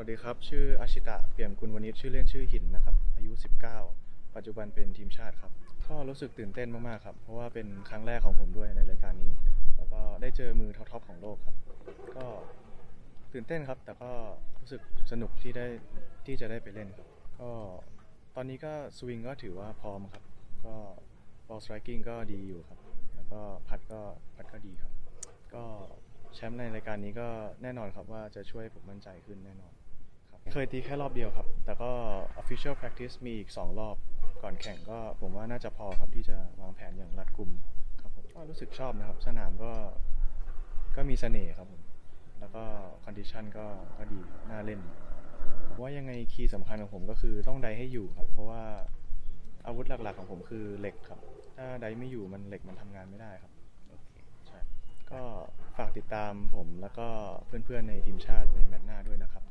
วัสดีครับ ชื่ออาชิตะเปี่ยมกุลวณิชชื่อเล่นชื่อหินนะครับ อายุ 19 ปัจจุบันเป็นทีมชาติครับก็รู้สึกตื่นเต้นมากๆครับ เพราะว่าเป็นครั้งแรกของผมด้วยในรายการนี้ แล้วก็ได้เจอมือท็อปๆของโลกครับ ก็ตื่นเต้นครับ แต่ก็รู้สึกสนุกที่ได้ที่จะได้ไปเล่นครับ ก็ตอนนี้ก็สวิงก็ถือว่าพร้อมครับ ก็บอลสไตรกิ้งก็ดีอยู่ครับ แล้วก็พัดก็พัดก็ดีครับ ก็แชมป์ในรายการนี้ก็แน่นอนครับว่าจะช่วยผมมั่นใจขึ้นแน่นอน เคยตีแค่รอบเดียวครับ แต่ก็ official practice มีอีก 2 รอบ ก่อนแข่งก็ผมว่าน่าจะพอครับที่จะวางแผนอย่างรัดกุมครับผมก็รู้สึกชอบนะครับ สนามก็ก็มีเสน่ห์ครับผมแล้วก็ condition ก็ก็ดีครับน่าเล่นผมว่ายังไงคีย์สำคัญของผมก็คือต้องไดให้อยู่ครับ เพราะว่าอาวุธหลักๆของผมคือเหล็กครับ ถ้าไดไม่อยู่มันเหล็กมันทำงานไม่ได้ครับโอเคใช่ก็ฝากติดตามผมแล้วก็เพื่อนๆในทีมชาติในแมตช์หน้าด้วยนะครับ